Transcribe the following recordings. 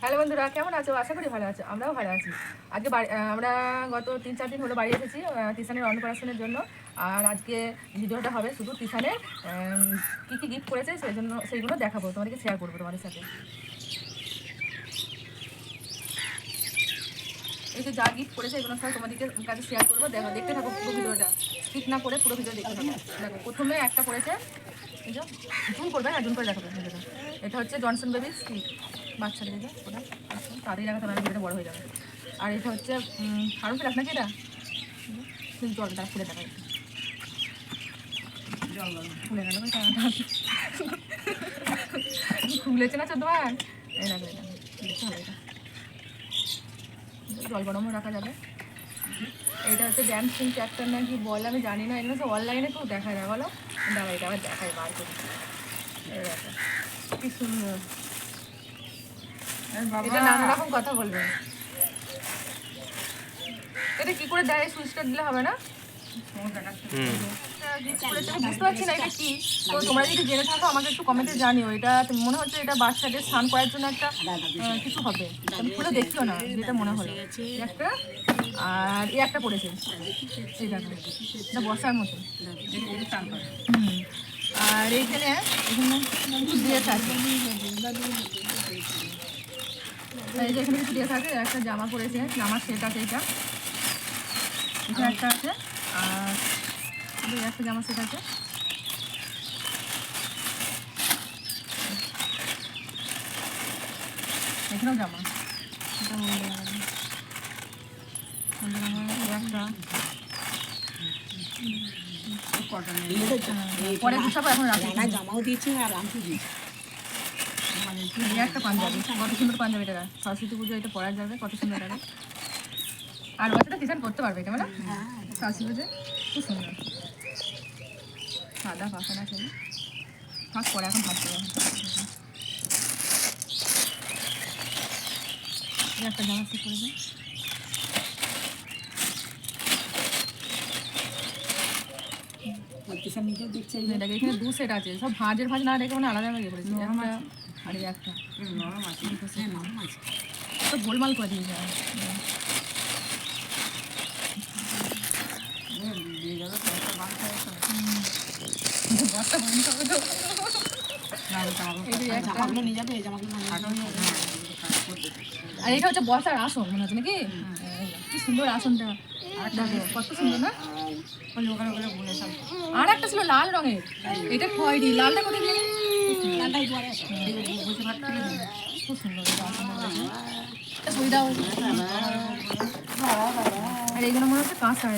Hello বন্ধুরা কেমন আছো? আশা করি ভালো আছো আমরাও ভালো আছি। আজকে আমরা গত তিন চার দিন হলো বাড়ি এসেছি আহ, অন্নপ্রাশনের জন্য। আর আজকে ভিডিওটা হবে শুধু তিশানের কী কী গিফট করেছে সেই জন্য সেইগুলো দেখাবো তোমাদেরকে শেয়ার করব তোমাদের সাথে। এই যে যা গিফট করেছে এগুলো সব তোমাদেরকে কাছে শেয়ার করব। দেখো দেখতে থাকো পুরো ভিডিওটা। স্কিপ না করে পুরো ভিডিও দেখতে থাকো। দেখো প্রথমে একটা করেছে জুম করবে হ্যাঁ জুম করে দেখাবে এটা হচ্ছে জনসন বেবি স্টিক বাচ্চাদের ওটা তাড়াতাড়ি লাগাতে হবে ভিডিওটা বড় হয়ে যাবে। আর এটা হচ্ছে হারুন ফিলাস নাকি এটা? শুধু জলটা খুলে দেখা খুলে গেল খুলেছে না চোদ্দ বার এই এটা এটা। জল গরমও রাখা যাবে। এটা হচ্ছে ড্যান্সিং চ্যাপ্টার নাকি বল, আমি জানি না, এগুলো অনলাইনে খুব দেখা যায় বলো? দাঁড়া এটা আবার দেখায়, বার করে। কি সুন্দর। এটা নানা রকম কথা বলবে। এটা কি করে দেয়? সুইচটা দিলে হবে না? বুঝতে পারছি না এটা কি। তো তোমরা যদি জেনে থাকো আমাকে একটু কমেন্টে জানিও। এটা তো মনে হচ্ছে এটা বাচ্চাদের স্নান করার জন্য একটা কিছু হবে। খুলে দেখিও না যেটা মনে হলো। একটা আর এই একটা পড়েছে। এই দেখো এটা বসার মতো। আর এইখানে এখানে আছে এই যে এখানে কিছু ড্রেস আছে একটা জামা পরেছে জামার সেট আছে এটা। এখানে একটা আছে আর একটা জামা সেট আছে। এখানেও জামা। এটা একটা। হ্যাঁ, পরে গুছাবো এখন রাখি। জামাও দিয়েছে আর আংটি দিয়েছে। এই একটা পাঞ্জাবি। কত সুন্দর পাঞ্জাবি সরস্বতী পুজো এটা পরা যাবে কত সুন্দর আর বাচ্চাটা করতে পারবে এটা মানে সরস্বতী পুজো খুব সুন্দর। সাদা ফাঁক পরে এখন ফাঁক করে একটা জামা ঠিক করে এটাকে এখানে দু সেট আছে। সব ভাঁজের ভাঁজ না রেখে মানে আলাদা ইয়ে করেছি আর একটা। নরম আছে। হ্যাঁ নরম আছে। তো গোলমাল করে দিয়ে যায় হ্যাঁ আর এটা হচ্ছে বর্ষার আসন মনে হচ্ছে নাকি? কি সুন্দর আসনটা। কত সুন্দর না? আর একটা ছিল লাল রঙের। এটা খয়েরি। লালটা কোথায় লালটাই দুয়ারে খুব সুন্দর আর এইগুলো মনে হচ্ছে কাঁচা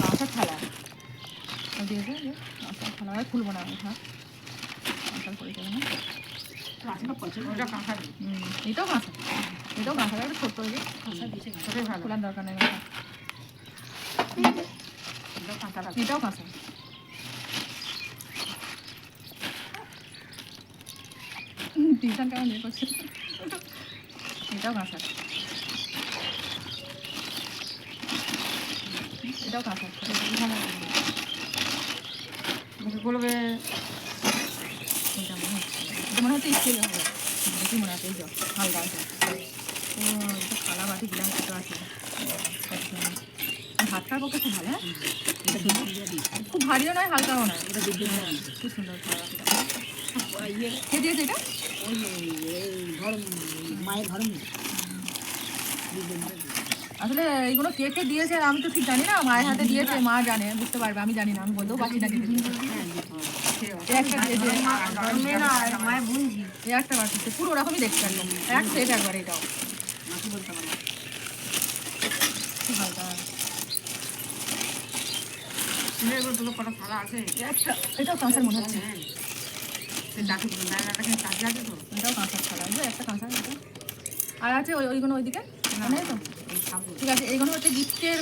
কাঁচা থালা থালা খুলবো না করে দেবো না এটাও কাঁচা এটাও কাঁচা একটু দিয়েছে কাঁচা খোলার দরকার নেই। ওটা কাঁচা এটাও কাঁচা টিউশন কেমন ইয়ে করছে এটাও কাঁচা এটাও কাঁচা বলবে মনে হচ্ছে এটা মনে হচ্ছে স্টিল হবে দেখি মনে হচ্ছে এই হালকা আছে ও এটা থালা বাটি দিলাম কত আছে পক্ষে খুব ভালো নয় হালকাও নয় এটা খুব সুন্দর ইয়ে কে দিয়েছে এটা? ওই মায়ের আসলে এইগুলো কে কে দিয়েছে আমি তো ঠিক জানি না মায়ের হাতে দিয়েছে মা জানে বুঝতে পারবে আমি জানি না আমি বলতেও পারছি না একটা বাটিতে পুরো ওরকমই দেখতে পারলাম এক সেট একবার এটাও। বলতে পারব খুব হালকা এগুলো দুটো কটা থালা আছে? এই একটা এটাও কাঁচার মনে হচ্ছে। ছাড়া একটা আর আছে ওই ওইগুলো ওইদিকে? নেই তো? ঠিক আছে এইগুলো হচ্ছে গিফটের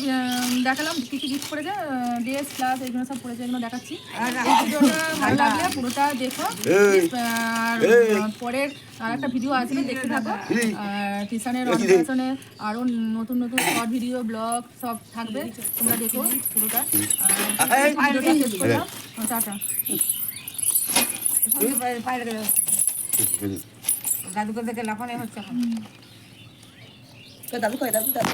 দেখালাম কী কী গিফট করেছে ড্রেস প্লাস এইগুলো সব করেছে এগুলো দেখাচ্ছি। এই ভিডিওটা ভালো লাগলে পুরোটা দেখো আর পরের আর একটা ভিডিও আসবে দেখতে থাকো। আর টিউশনের অন্বেষণে আরও নতুন নতুন শর্ট ভিডিও ব্লগ সব থাকবে তোমরা দেখো পুরোটা। আর ভিডিওটা শেষ করলাম। টাটা দাদুকে দেখে লাফানো হচ্ছে। দাদু কয় দাদু দাদু।